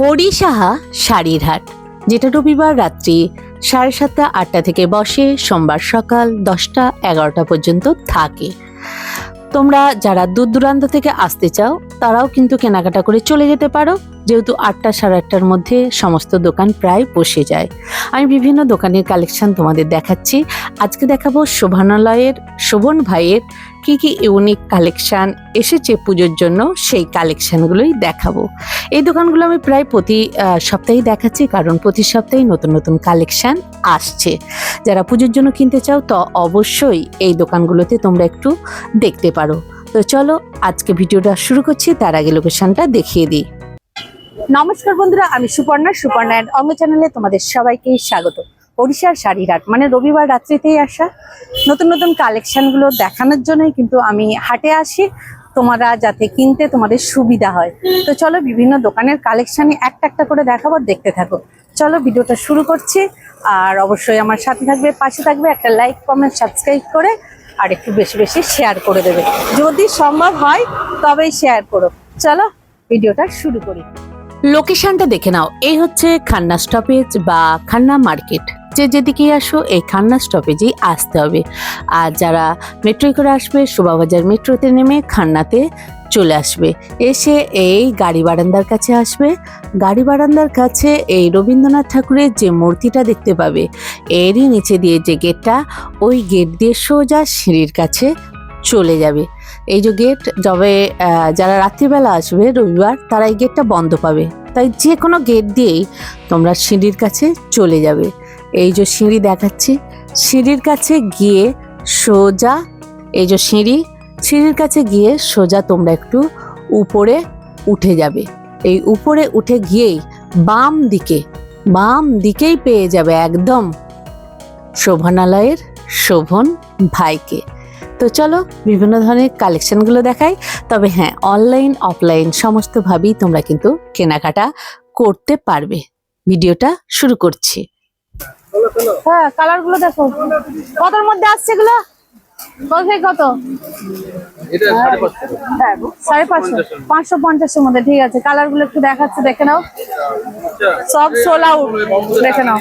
হরি সাহা শাড়ির হাট, যেটা রবিবার রাত্রি সাড়ে সাতটা, আটটা থেকে বসে, সোমবার সকাল দশটা, এগারোটা পর্যন্ত থাকে। তোমরা যারা দূর দূরান্ত থেকে আসতে চাও, তারাও কিন্তু কেনাকাটা করে চলে যেতে পারো, যেহেতু আটটা, সাড়ে আটটার মধ্যে সমস্ত দোকান প্রায় বসে যায়। আমি বিভিন্ন দোকানের কালেকশন তোমাদের দেখাচ্ছি। আজকে দেখাবো শোভনালয়ের, শোভন ভাইয়ের কি কি ইউনিক কালেকশান এসেছে পুজোর জন্য, সেই কালেকশনগুলোই দেখাবো। এই দোকানগুলো আমি প্রায় প্রতি সপ্তাহেই দেখাচ্ছি, কারণ প্রতি সপ্তাহেই নতুন নতুন কালেকশান আসছে। যারা পুজোর জন্য কিনতে চাও, তো অবশ্যই এই দোকানগুলোতে তোমরা একটু দেখতে পারো। তো চলো, আজকে ভিডিওটা শুরু করছি, তার আগে লোকেশনটা দেখিয়ে দিই। নমস্কার বন্ধুরা, আমি সুপর্ণা সুপর্ণা অ্যান্ড অঙ্গ চ্যানেলে তোমাদের সবাইকে স্বাগত। ওড়িশার শাড়ির হাট মানে রবিবার রাত্রিতেই আসা। নতুন নতুন কালেকশনগুলো দেখানোর জন্যই কিন্তু আমি হাটে আসি। তোমরা যাতে কিনতে তোমাদের সুবিধা হয়। তো চলো বিভিন্ন দোকানের কালেকশানই একটা একটা করে দেখাবো, দেখতে থাকো। চলো ভিডিওটা শুরু করছি। আর অবশ্যই আমার সাথে থাকবে, পাশে থাকবে একটা লাইক কমেন্ট সাবস্ক্রাইব করে। আর একটু বেশি বেশি শেয়ার করে দেবে। যদি সম্ভব হয়, তবেই শেয়ার করো। চলো ভিডিওটা শুরু করি। লোকেশনটা দেখে নাও। এই হচ্ছে খান্না স্টপেজ বা খান্না মার্কেট যে যেদিকে আসো, এই খান্না স্টপেজেই আসতে হবে। আর যারা মেট্রোয় করে আসবে, শোভাবাজার মেট্রোতে নেমে খান্নাতে চলে আসবে। এসে এই গাড়ি বারান্দার কাছে আসবে। গাড়ি বারান্দার কাছে এই রবীন্দ্রনাথ ঠাকুরের যে মূর্তিটা দেখতে পাবে, এরই নিচে দিয়ে যে গেটটা, ওই গেট দিয়ে সোজা সিঁড়ির কাছে চলে যাবে। এই যে গেট, যবে যারা রাত্রিবেলা আসবে, রবিবার, তারা এই গেটটা বন্ধ পাবে। তাই যে কোনো গেট দিয়েই তোমরা সিঁড়ির কাছে চলে যাবে। এই যে সিঁড়ি দেখাচ্ছি, সিঁড়ির কাছে গিয়ে সোজা, এই যে সিঁড়ি, সিঁড়ির কাছে গিয়ে সোজা তোমরা একটু উপরে উঠে যাবে। এই উপরে উঠে গিয়েই বাম দিকে, বাম দিকেই পেয়ে যাবে একদম শোভনালয়ের শোভন ভাইকে। তো চলো বিভিন্ন ধরনের কালেকশনগুলো দেখাই, তবে হ্যাঁ অনলাইন, অফলাইন সমস্তভাবেই তোমরা কিন্তু কেনাকাটা করতে পারবে। ভিডিওটা শুরু করছি। হ্যাঁ কালারগুলো দেখো। কতর মধ্যে আসছে এগুলো? কত থেকে কত? সাড়ে পাঁচশো। হ্যাঁ, পাঁচশো। পঞ্চাশের মধ্যে ঠিক আছে। কালারগুলো একটু দেখাচ্ছে দেখে নাও। সব সোল আউট দেখে নাও।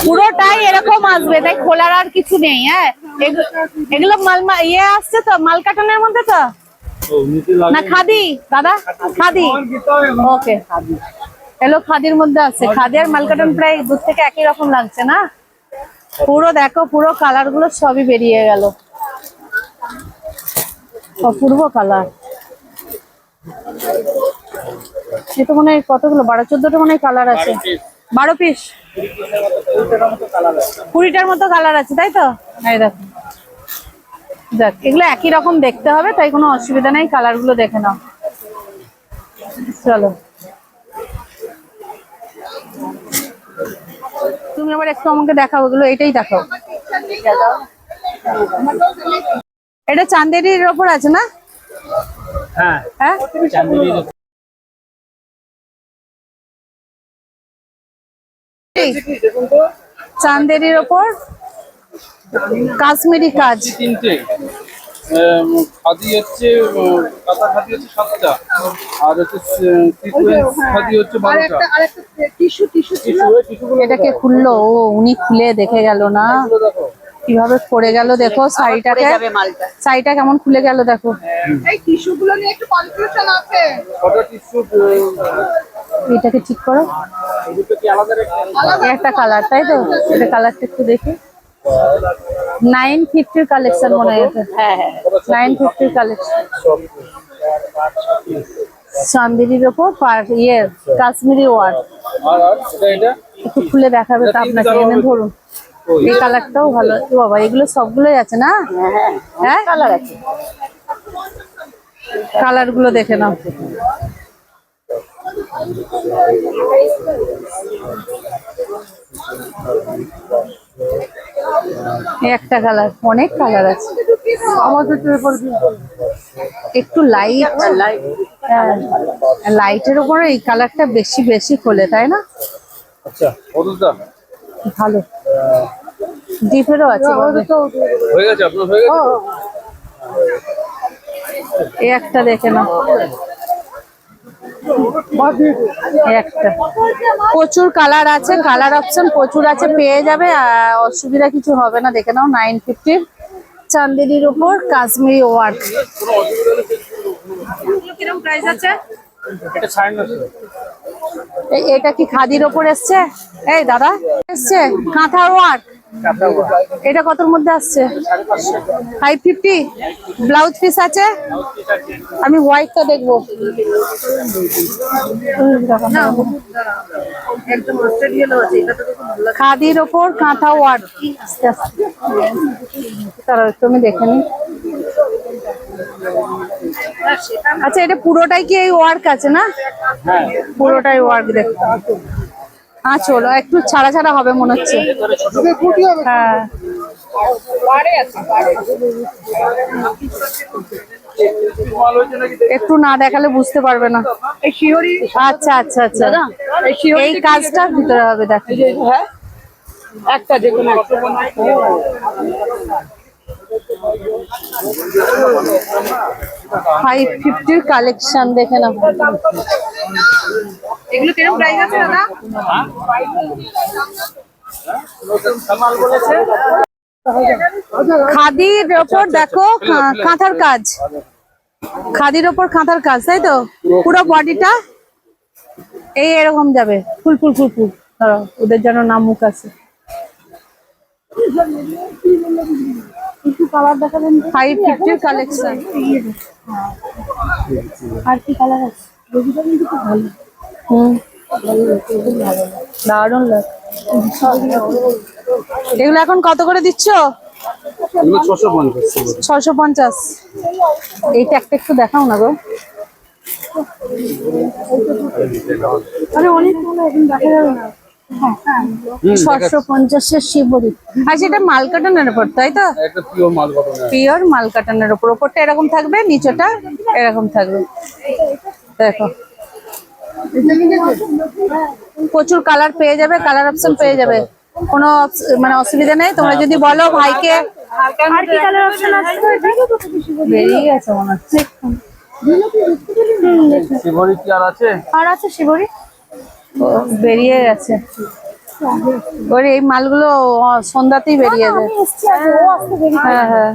পুরোটাই এরকম আসবে তাই খোলার আর কিছু নেই হ্যাঁ? এগু- এগুলো মাল ইয়ে আসছে তো মাল কাটানোর মধ্যে তো? না খাদি দাদা? খাদি। ওকে এলো খাদির মধ্যে আছে। খাদি আর মালকাটন প্রায় দূর থেকে একই রকম লাগছে না? পুরো দেখো পুরো কালারগুলো সবই বেরিয়ে গেল। অপূর্ব কালার এ তো মনে হয় কতগুলো? বারো চোদ্দটা মনে হয় কালার আছে। বারো পিস কুড়িটার মতো কালার আছে তাই তো? এই দেখো। দেখ এগুলো একই রকম দেখতে হবে তাই কোনো অসুবিধা নেই কালারগুলো দেখে নাও। চলো। তুমি আবার একটু আমাকে দেখাও এগুলো এটাই দেখাও। এটা চান্দেরির ওপর আছে না? হ্যাঁ। হ্যাঁ? চান্দেরির ওপর। কাশ্মীরি কাজ। খাদি হচ্ছে কাঁথা খাদি হচ্ছে সাতটা। আর হচ্ছে সিকোয়েন্স খাদি হচ্ছে বারোটা। টিস্যু টিস্যুগুলো এটাকে খুললো? ও উনি খুলে দেখে গেল না। কীভাবে পড়ে গেল দেখো শাড়িটাকে শাড়িটা কেমন খুলে গেল দেখো। এই টিস্যুগুলো নিয়ে একটু কনফিউশন আছে। কটা টিস্যু এটাকে ঠিক করো। একটা কালার তাই তো? এটা কালারটা একটু দেখি। নাইন ফিফটির কালেকশন মনে হয় হ্যাঁ হ্যাঁ। নাইন ফিফটির কালেকশন চান্দিরির ওপর পার ইয়ে কাশ্মীরি ওয়ার। একটু খুলে দেখাবে তো আপনাকে এনে ধরুন। এই কালারটাও ভালো। বাবা এগুলো সবগুলোই আছে না? হ্যাঁ কালার আছে। কালারগুলো দেখে নাও। একটা কালার অনেক কালার আছে। আমাদের তো এরপর একটু লাইট হ্যাঁ লাইটের উপরে এই কালারটা বেশি বেশি খোলে তাই না? আচ্ছা ভালো। ডিপেরও আছে। হয়ে গেছে আপনার হয়ে গেছে? এই একটা দেখে নাও। একটা। প্রচুর কালার আছে কালার অপশন প্রচুর আছে পেয়ে যাবে আর অসুবিধা কিছু হবে না দেখে নাও নাইন ফিফটি চান্দেরির উপর কাশ্মীরি ওয়ার্ক। এটা কি খাদির ওপর এসছে? এই দাদা এসছে কাঁথা ওয়ার্ক। এটা কতর মধ্যে আসছে? ফাইভ ফিফটি ব্লাউজ পিস আছে? আমি হোয়াইটটা দেখব। খাদির ওপর কাঁথা দাঁড়াও, একটু আমি দেখে নি আচ্ছা এটা পুরোটাই কি এই ওয়ার্ক আছে না? পুরোটাই ওয়ার্ক দেখতে হ্যাঁ চলো একটু ছাড়া ছাড়া হবে মনে হচ্ছে। হ্যাঁ। একটু না দেখালে বুঝতে পারবে না। আচ্ছা আচ্ছা আচ্ছা। এই কাজটা ভিতরে হবে দেখো। হ্যাঁ একটা যে কোনো ফাইভ ফিফটির কালেকশন দেখে নাও এগুলো কীরকম প্রাইস আছে দাদা? খাদির ওপর দেখো কাঁথার কাজ। খাদির ওপর কাঁথার কাজ তাই তো? পুরো বডিটা এই এরকম যাবে। ফুল ফুল ফুল ফুল। ওদের যেন নাম মুখ আছে। ফাইভ ফিফটির কালেকশন আর কি কালার আছে? হুম। দারুণ লাগে এগুলো এখন কত করে দিচ্ছ? ছশো পঞ্চাশ এইটা একটা একটু দেখাও না গো। আরে অনেক দেখা যাবে না। ছশো পঞ্চাশের শিবরি আর সেটা মালকাটানের উপর তাই তো? একটা পিওর মাল কটন উপর। ওপরটা এরকম থাকবে নিচেটা এরকম থাকবে। দেখো। প্রচুর কালার পেয়ে যাবে কালার অপশন পেয়ে যাবে। কোনো মানে অসুবিধা নেই। তোমরা যদি বলো ভাইকে আর কি কালার অপশন আছে? বেরিয়ে গেছে মনে হচ্ছে। শিবরি কি আর আছে? আর আছে শিবরি বেরিয়ে গেছে। ওর এই মালগুলো সন্ধ্যাতেই বেরিয়ে যাবে হ্যাঁ হ্যাঁ।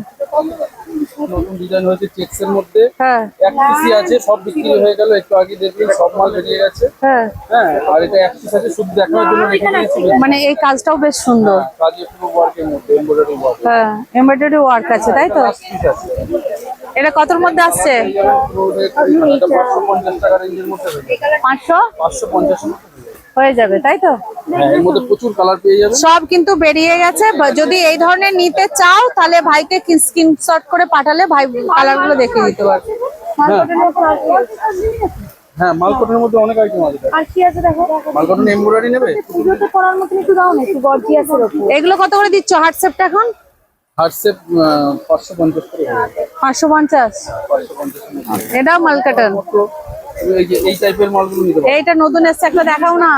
নতুন ডিজাইন হয়েছে চেক্স এর মধ্যে। হ্যাঁ। এক পিসি আছে সব বিক্রি হয়ে গেল। একটু আগে দেখলেন সব মাল বেরিয়ে গেছে। হ্যাঁ। হ্যাঁ আর এটা এক পিস আছে শুধু দেখানোর জন্য রেখে দিয়েছি মানে এই কাজটাও বেশ সুন্দর। কাজে পুরো ওয়ার্কের মধ্যে এমব্রয়ডারি ওয়ার্ক হ্যাঁ এমব্রয়ডারি ওয়ার্ক আছে তাই তো? পিস আছে। এটা কতর মধ্যে আসছে? পাঁচশো? হয়ে যাবে তাই তো? হ্যাঁ এর মধ্যে প্রচুর কালার পেয়ে যাবেন সব কিন্তু বেরিয়ে গেছে যদি এই ধরনের নিতে চাও তাহলে ভাইকে স্ক্রিনশট করে পাঠালে ভাই কালারগুলো দেখে দিতে পারবে। হ্যাঁ মালকটের মধ্যে অনেক আইটেম আছে। আর কি আছে দেখো। মালকটন এমব্রয়ডারি নেবে? পুজোতে পরার মতন একটু দাও না একটু গর্জিয়াসের উপর। এগুলো কত করে দিচ্ছ? হোয়াটসঅ্যাপটা এখন? করে হবে। মালকাটন এই যে এই টাইপের মালগুলো নিতে পারো। এইটা নতুন এসছে একটা দেখাও না।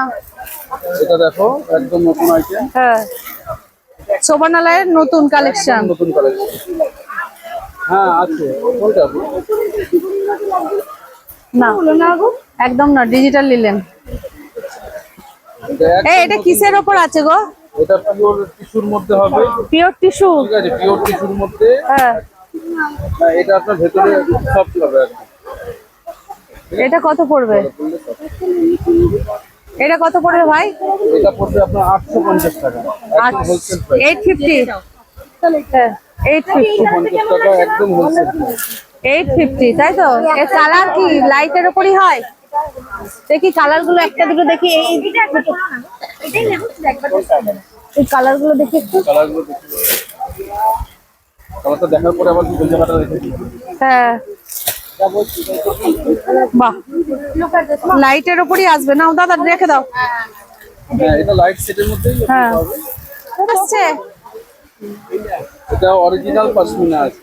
এটা দেখো একদম নতুন আইটেম হ্যাঁ। শোভানালয়ের নতুন কালেকশন নতুন কালেকশন হ্যাঁ আছে। কোনটা না। একদম না ডিজিটাল নিলেন। এই এটা কিসের ওপর আছে গো? এটা পিওর টিস্যুর মধ্যে হবে। পিওর টিস্যু ঠিক আছে পিওর টিস্যুর মধ্যে। হ্যাঁ। হ্যাঁ, এটা আপনার ভেতরে সফট হবে এটা কত পড়বে? এটা কত পড়বে ভাই? এটা পড়বে আপনার আটশো পঞ্চাশ টাকা। একদম wholesale price eight fifty eight fifty পঞ্চাশ টাকা একদম হোলসেল এইট ফিফটি তাই তো? এর কালার কি? লাইটের ওপরই হয়? দেখি কালারগুলো একটা দুটো দেখি। এই এই কালারগুলো দেখি একটু। কালারগুলো দেখতে কালারটা দেখার পরে আবার গুগল জায়গাটা রেখে দিই হ্যাঁ। বাহ। লাইটের ওপরই আসবে নাও দাদা রেখে দাও। হ্যাঁ এটা লাইট সেটের মধ্যেই হ্যাঁ। আসছে। এটা অরিজিনাল পাশমিনা আছে।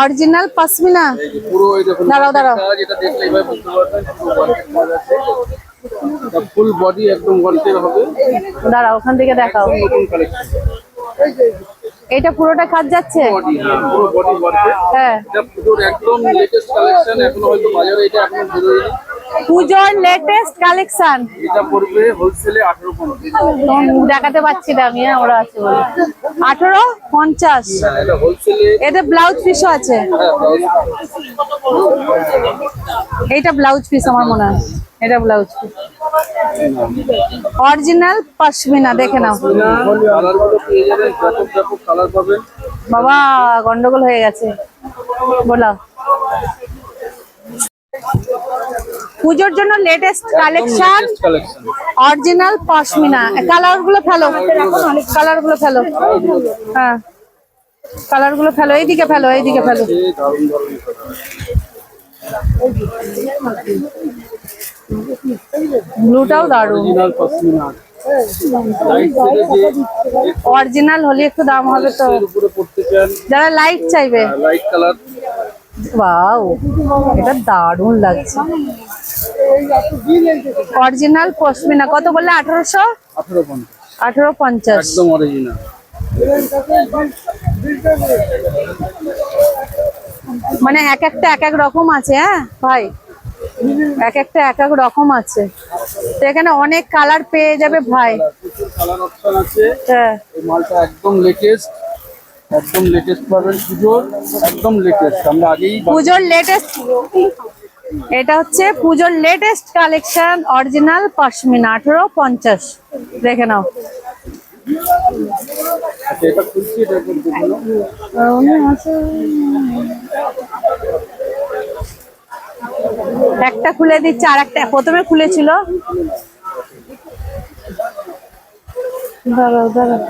অরিজিনাল পাসমিনা পুরো এই দেখুন দাঁড়াও, দাঁড়াও। এটা দেখলে এবার বুঝতে পারবেন পুরো ওয়ার্কের আছে। এটা ফুল বডি একদম ওয়ার্কের হবে। দাঁড়া ওখান থেকে দেখাও। নতুন কালেকশন এটা পুরোটা কাজ যাচ্ছে? হ্যাঁ পুরো বডি ওয়ার্কের হ্যাঁ। এটা পুজোর একদম লেটেস্ট কালেকশন এখন হয়তো বাজারে এটা এখন বেরোয়নি। পুজোর লেটেস্ট কালেকশন এটা পড়বে হোলসেলে আঠেরো পঞ্চাশ দেখাতে পাচ্ছি না আমি হ্যাঁ, ওরা আছে বলে। আঠারো পঞ্চাশ। হ্যাঁ এটা হোলসেলে এতে ব্লাউজ পিসও আছে। এইটা ব্লাউজ পিস আমার মনে হয়। এটা ব্লাউজ পিস অরিজিনাল পশমিনা দেখে নাও। কালার পেয়ে যাবেন ব্যাপক ব্যাপক কালার পাবেন বাবা গন্ডগোল হয়ে গেছে। বলো। পুজোর জন্য লেটেস্ট কালেকশন অরিজিনাল পশমিনা। কালারগুলো ফেলো। কালারগুলো ফেলো। হ্যাঁ। কালারগুলো ফেলো। এইদিকে ফেলো এইদিকে ফেলো। ব্লুটাও দারুণ। অরিজিনাল হলে একটু দাম হবে তো। যারা লাইট চাইবে। লাইট কালার ওয়াও এটা দারুণ লাগছে। অরিজিনাল পশমিনা কত বললে? আঠারোশো? আঠেরো পঞ্চাশ আঠারো পঞ্চাশ মানে এক একটা এক এক রকম আছে হ্যাঁ? ভাই এক একটা এক এক রকম আছে। তো এখানে অনেক কালার পেয়ে যাবে ভাই। কালার অপশন আছে। হ্যাঁ। মালটা একদম লেটেস্ট একদম লেটেস্ট পাবেন পুজোর একদম লেটেস্ট আমরা আগেই পুজোর লেটেস্ট এটা হচ্ছে পুজোর লেটেস্ট কালেকশন অরিজিনাল পশমিনা আঠারো পঞ্চাশ। দেখে নাও। আচ্ছা, একটা খুলে দিচ্ছে আর একটা প্রথমে খুলেছিল। দাঁড়াও দাঁড়াও।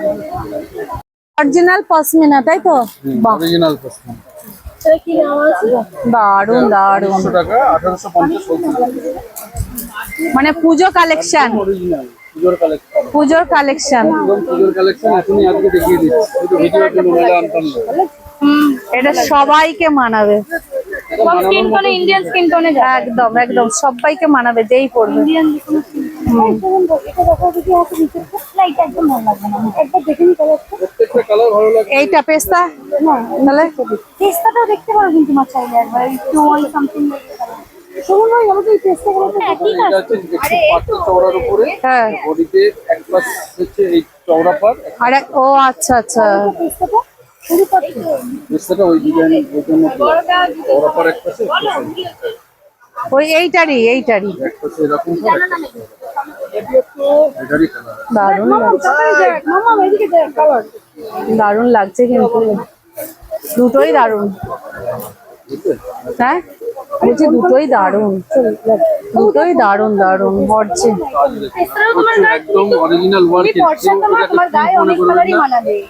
অরিজিনাল পশমিনা তাই তো? অরিজিনাল পশমিনা দারুণ দারুণ মানে পুজো কালেকশন? পুজোর কালেকশন পুজোর কালেকশন। একদম পুজোর কালেকশন এখনই আজকে দেখিয়ে দিচ্ছি। শুধু ভিডিওর জন্য মেলা আনতাম না এটা সবাইকে মানাবে। এটা ইন্ডিয়ান স্কিন একদম একদম সবাইকে মানাবে যেই পড়বে। প্রত্যেকটা কালার এইটা পেস্তা? তাহলে? পেস্তাটাও দেখতে পারো কিন্তু মা চাইলে একবার একটু ওই সামথিং শুনুন ভাই আমাদের এই চওড়ার উপরে। হ্যাঁ। বডিতে এক পাশ হচ্ছে এই চওড়া পার আর ও আচ্ছা আচ্ছা। পেস্তাটা ওই ডিজাইন ওই জন্য চওড়া পার এক পাশে ওই এইটারই এইটারই। এক পাশে এরকম দারুণ দারুণ লাগছে কিন্তু। দুটোই দারুণ। হ্যাঁ? বলছি দুটোই দারুণ। দুটোই দারুণ দারুণ হচ্ছে একদম অরিজিনাল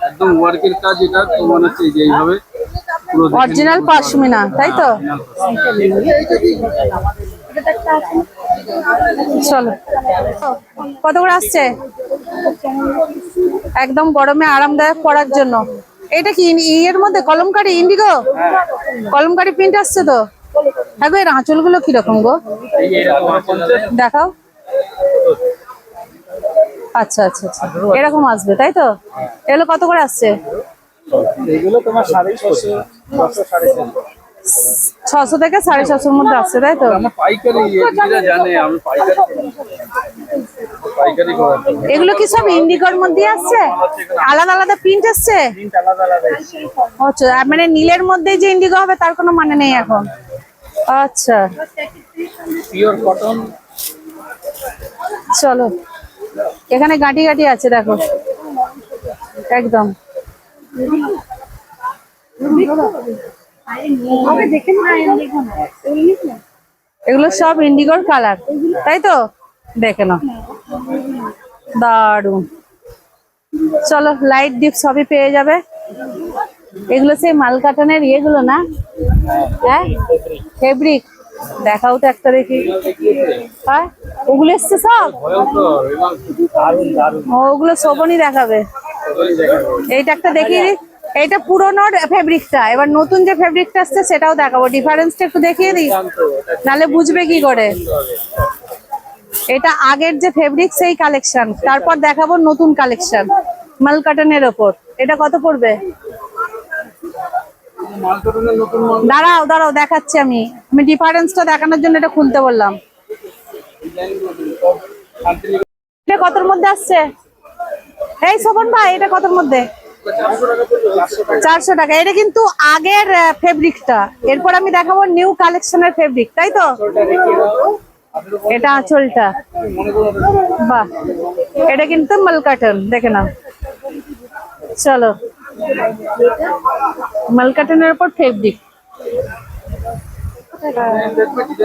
একদম ওয়ার্কের কাজ এটা তো মনে হচ্ছে যে এইভাবে অরিজিনাল নিতে তাই তো? চলো। কত করে আসছে? একদম গরমে আরামদায়ক পরার জন্য। এটা কি ইয়ের মধ্যে? কলমকারি ইন্ডিগো কলমকারি প্রিন্ট আসছে তো? হ্যাঁ এর আঁচলগুলো কীরকম গো। দেখাও। আচ্ছা আচ্ছা আচ্ছা। এরকম আসবে, তাই তো? এগুলো কত করে আসছে? এগুলো তোমার সাড়ে ছশো সাড়ে ছশো থেকে সাড়ে ছশোর মধ্যে আসছে তাই তো? এগুলো কি সব ইন্ডিগোর মধ্যে আসছে আলাদা আলাদা প্রিন্ট আসছে আচ্ছা মানে নীলের মধ্যে যে ইন্ডিগো হবে তার কোনো মানে নেই এখন? আচ্ছা। পিওর কটন চলো। এখানে গাঁটি গাঁটি আছে দেখো। একদম। এগুলো সব ইন্ডিগোর কালার তাই তো? দেখে নাও। দারুণ চলো লাইট ডিপ সবই পেয়ে যাবে। এগুলো সেই মাল মালকাটানের ইয়েগুলো না? হ্যাঁ? ফেব্রিক দেখাও তো একটা দেখি। হ্যাঁ? ওগুলো এসছে সব? ওগুলো শোভনই দেখাবে। এইটা একটা দেখি এইটা পুরোনোর ফেব্রিকটা এবার নতুন যে ফেব্রিকটা আসছে, সেটাও দেখাবো। ডিফারেন্সটা একটু দেখিয়ে দিই। নালে বুঝবে কি করে? এটা আগের যে ফেব্রিক সেই কালেকশন তারপর দেখাবো নতুন কালেকশন মাল কাটানের ওপর। এটা কত পড়বে? দাঁড়াও দাঁড়াও, দেখাচ্ছি আমি। আমি ডিফারেন্সটা দেখানোর জন্য এটা খুলতে বললাম। এটা কতর মধ্যে আসছে? এই শোভন ভাই, এটা কতর মধ্যে? চারশো টাকা। এটা কিন্তু আগের ফেব্রিকটা এরপর আমি দেখাবো নিউ কালেকশনের ফেব্রিক তাই তো? এটা আঁচলটা। বাহ। এটা কিন্তু মালকাটন দেখে নাও। চলো। মালকাটনের উপর ফেব্রিক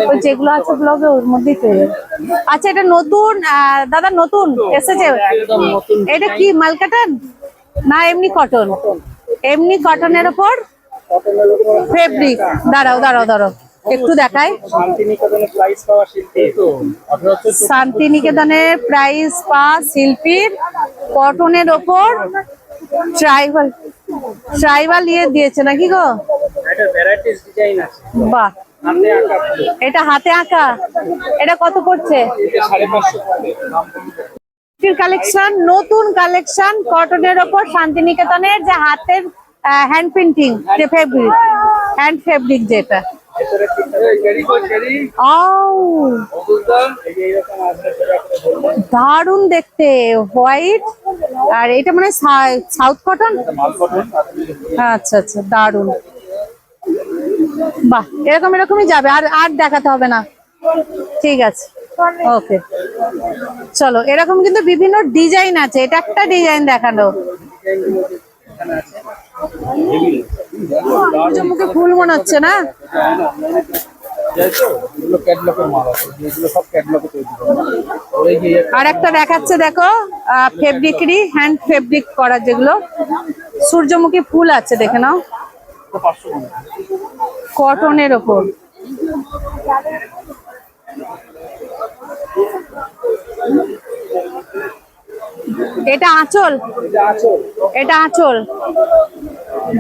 ওই যেগুলো আছে ব্লগে ওর মধ্যেই পেয়ে আচ্ছা এটা নতুন দাদা নতুন? এসেছে? এটা কি মালকাটন? না, এমনি কটন এমনি কটনের উপর ফেব্রিক দাঁড়াও দাঁড়াও দাঁড়াও। একটু দেখাই। শান্তিনিকেতনের প্রাইস পাওয়া শিল্পীর কটনের ওপর ট্রাইবাল ট্রাইবাল ইয়ে দিয়েছে নাকি গো? বাহ। এটা হাতে আঁকা। এটা কত পড়ছে? কালেকশন নতুন কালেকশন কটনের ওপর শান্তিনিকেতনের যে হাতের হ্যান্ড প্রিন্টিং যে ফেব্রিক হ্যান্ড ফেব্রিক যেটা। দারুণ দেখতে হোয়াইট আর এটা মানে সাউথ কটন কটন আচ্ছা আচ্ছা দারুণ বাহ, এরকম এরকমই যাবে, আর আর দেখাতে হবে না। ঠিক আছে। ওকে চলো, এরকম কিন্তু বিভিন্ন ডিজাইন আছে। এটা একটা ডিজাইন দেখানো সূর্যমুখী ফুল মনে হচ্ছে না? আর একটা দেখাচ্ছে, দেখো ফেব্রিকেরই হ্যান্ড ফেব্রিক করা যেগুলো। সূর্যমুখী ফুল আছে, দেখে নাও। কটনের ওপর। এটা আঁচল? এটা আঁচল।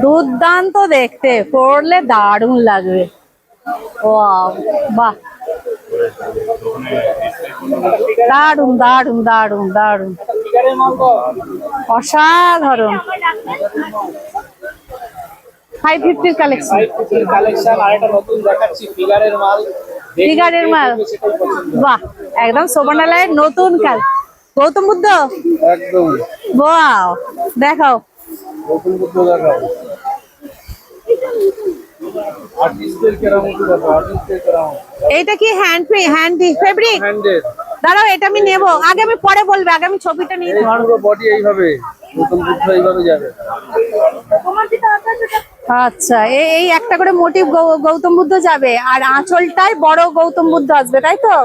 দুর্দান্ত দেখতে পড়লে দারুণ লাগবে। ও বাহ। দারুণ দারুণ দারুণ দারুণ। অসাধারণ। ফাইভ ফিফটির কালেকশন কালেকশন আর একটা নতুন দেখাচ্ছি ফিগারের মাল। ফিগারের বাহ একদম সোবানালয়ের নতুন কাল। গৌতম বুদ্ধ? একদম। বাও দেখাও। নতুন বুদ্ধ দেখাও। আর্টিস্টদের কেরামতি দেখাও আর্টিস্টদের কেরামতি। এইটা কি হ্যান্ড হ্যান্ড ফেব্রিক হ্যান্ডেড দাঁড়াও এটা আমি নেব। আগে আমি পরে বলবে আগে আমি ছবিটা নিয়ে এই পুরো বডি এইভাবে নতুন বুদ্ধ এইভাবে যাবে। আচ্ছা এই এই একটা করে মোটিভ গৌতম বুদ্ধ যাবে আর আঁচলটাই বড় গৌতম বুদ্ধ আসবে তাই তো?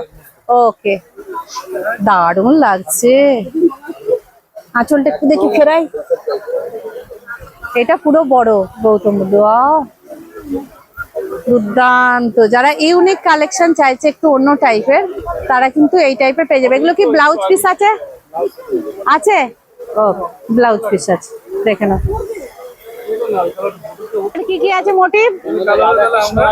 ওকে দারুণ লাগছে। আঁচলটা একটু দেখি ফেরাই। এটা পুরো বড় গৌতম বুদ্ধ! দুর্দান্ত। যারা ইউনিক কালেকশন চাইছে একটু অন্য টাইপের তারা কিন্তু এই টাইপের পেয়ে যাবে। এগুলো কি ব্লাউজ পিস আছে? আছে? ও ব্লাউজ পিস আছে। দেখে নাও। কি কি আছে মোটিভ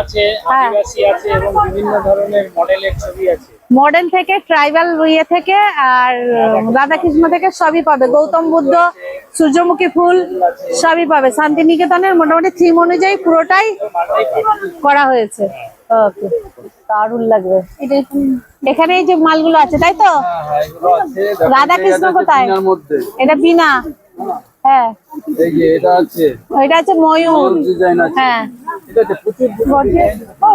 আছে হ্যাঁ। আছে এবং বিভিন্ন ধরনের মডেলের ছবি আছে। মডার্ন থেকে ট্রাইবাল ইয়ে থেকে আর রাধাকৃষ্ণ থেকে সবই পাবে। গৌতম বুদ্ধ সূর্যমুখী ফুল সবই পাবে। শান্তিনিকেতনের মোটামুটি থিম অনুযায়ী পুরোটাই করা হয়েছে। ওকে। দারুণ লাগবে। এখানে এই যে মালগুলো আছে তাই তো? হ্যাঁ দেখো, রাধাকৃষ্ণ কোথায়? এটা বিনা হ্যাঁ। এটা আছে। ময়ূর। হ্যাঁ।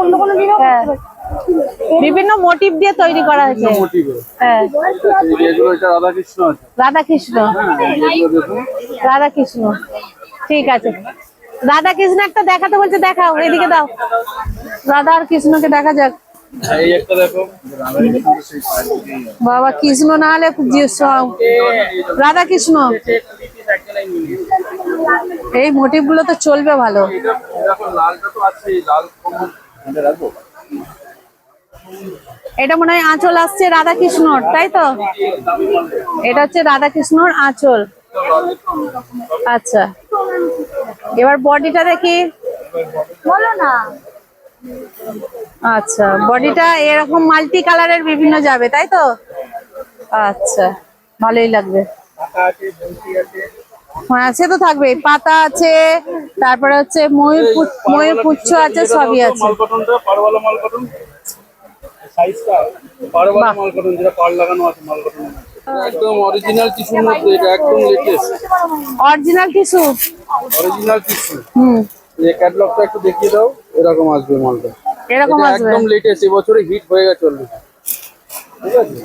অন্য কোনো হ্যাঁ। বিভিন্ন মোটিভ দিয়ে তৈরি করা হয়েছে। হ্যাঁ। হ্যাঁ এগুলো দেখুন। রাধা কৃষ্ণ ঠিক আছে। রাধা কৃষ্ণ একটা দেখাতে বলছে দেখাও এদিকে দাও। রাধা আর কৃষ্ণকে দেখা যাক পাঁচটি। বাবা কৃষ্ণ না হলে সব- রাধা কৃষ্ণ এই মোটিভগুলো তো চলবে ভালো। লালটা তো আছে লাল এটা মনে হয় আঁচল আসছে রাধা কৃষ্ণর তাই তো? এটা হচ্ছে রাধা কৃষ্ণর আঁচল। আচ্ছা। এবার বডিটা দেখি। বলো না। আচ্ছা বডিটা এরকম মাল্টি কালারের বিভিন্ন যাবে তাই তো? আচ্ছা ভালোই লাগবে। হ্যাঁ সে তো থাকবেই। পাতা আছে তারপরে হচ্ছে ময়ূর পুচ্ছ- ময়ূর পুচ্ছ আছে সবই আছে মাল কটনটা পারওয়ালা মাল কটন সাইজটা বারো বারো মাল কটন যেটা পার লাগানো আছে মাল কটন একদম অরিজিনাল টিস্যুর মধ্যে এটা একদম latest original tissue original tissue hmm. এই ক্যাটলগটা একটু দেখিয়ে দাও এরকম আসবে মালটা। এরকম আসবে? একদম লেটেস্ট এবছরে হিট হয়ে গেছে অলরেডি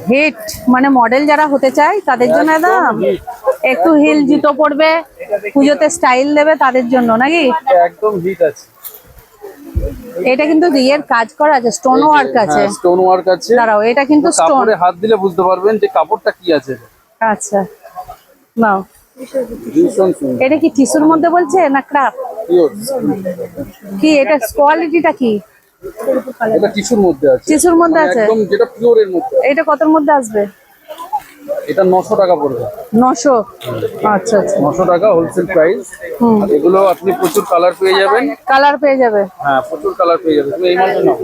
হিট মানে মডেল যারা হতে চায় তাদের জন্য দাম? একটু হিল জুতো পরবে পুজোতে স্টাইল দেবে তাদের জন্য নাকি? একদম হিট আছে। এটা কিন্তু ইয়ের কাজ করা আছে স্টোন ওয়ার্ক আছে। স্টোন ওয়ার্ক আছে। দাঁড়াও এটা কিন্তু স্টোন কাপড়ে হাত দিলে বুঝতে পারবেন যে কাপড়টা কি আছে। আচ্ছা নাও। এটা কি টিস্যুর মধ্যে বলছে না ক্রাফট কি এটা কোয়ালিটিটা কি? এটা টিস্যুর মধ্যে আছে। টিস্যুর মধ্যে আছে? একদম যেটা পিওরের মধ্যে। এটা কতর মধ্যে আসবে? এটা নশো টাকা পড়বে। নশো? আচ্ছা আচ্ছা। নশো টাকা হোলসেল প্রাইস হুম। এগুলো আপনি প্রচুর কালার পেয়ে যাবেন। কালার পেয়ে যাবে? হ্যাঁ প্রচুর কালার পেয়ে যাবেন। তুমি এই মালটা নাও।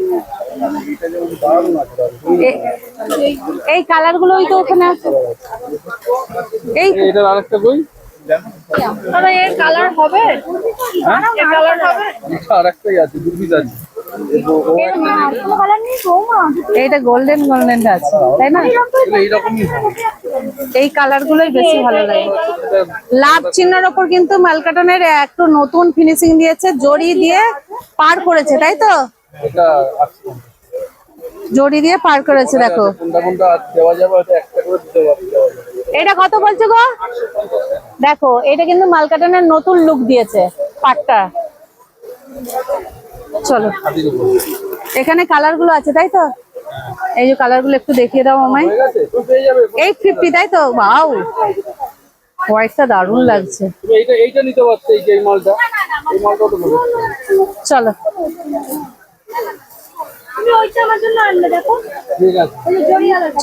এই কালার গুলোই তো ওখানে আছে। এই এটার আরেকটা বই? দাদা এর কালার হবে? কালার হবে? আরেকটাই আছে দু পিস আছে এইটা গোল্ডেন গোল্ডেনটা আছে তাই না। এই কালার গুলোই বেশি ভালো লাগে। লাভ চিহ্নের ওপর কিন্তু মালকাটনের একটু নতুন ফিনিশিং দিয়েছে জড়ি দিয়ে পার করেছে তাই তো? জড়ি দিয়ে পার করেছে দেখো। এটা কত বলছো গো? দেখো এটা কিন্তু মালকাটনের নতুন লুক দিয়েছে পাটটা। চলো। এখানে কালারগুলো আছে, তাই তো? এই যে কালারগুলো একটু দেখিয়ে দাও আমায়। এইট ফিফটি তাই তো? বাউ হোয়াইটটা দারুণ লাগছে। চলো।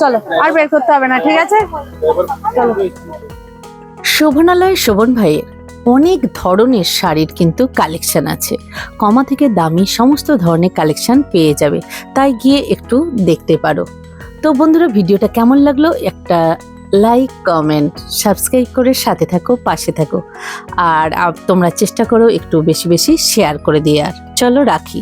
চলো, আর বের করতে হবে না, ঠিক আছে? চলো। শোভনালয় শোভন ভাইয়ের অনেক ধরনের শাড়ির কিন্তু কালেকশান আছে। কমা থেকে দামি সমস্ত ধরনের কালেকশান পেয়ে যাবে। তাই গিয়ে একটু দেখতে পারো। তো বন্ধুরা, ভিডিওটা কেমন লাগল? একটা লাইক কমেন্ট সাবস্ক্রাইব করে সাথে থাকো, পাশে থাকো। আর তোমরা চেষ্টা করো একটু বেশি বেশি শেয়ার করে দিয়ে আর চলো রাখি।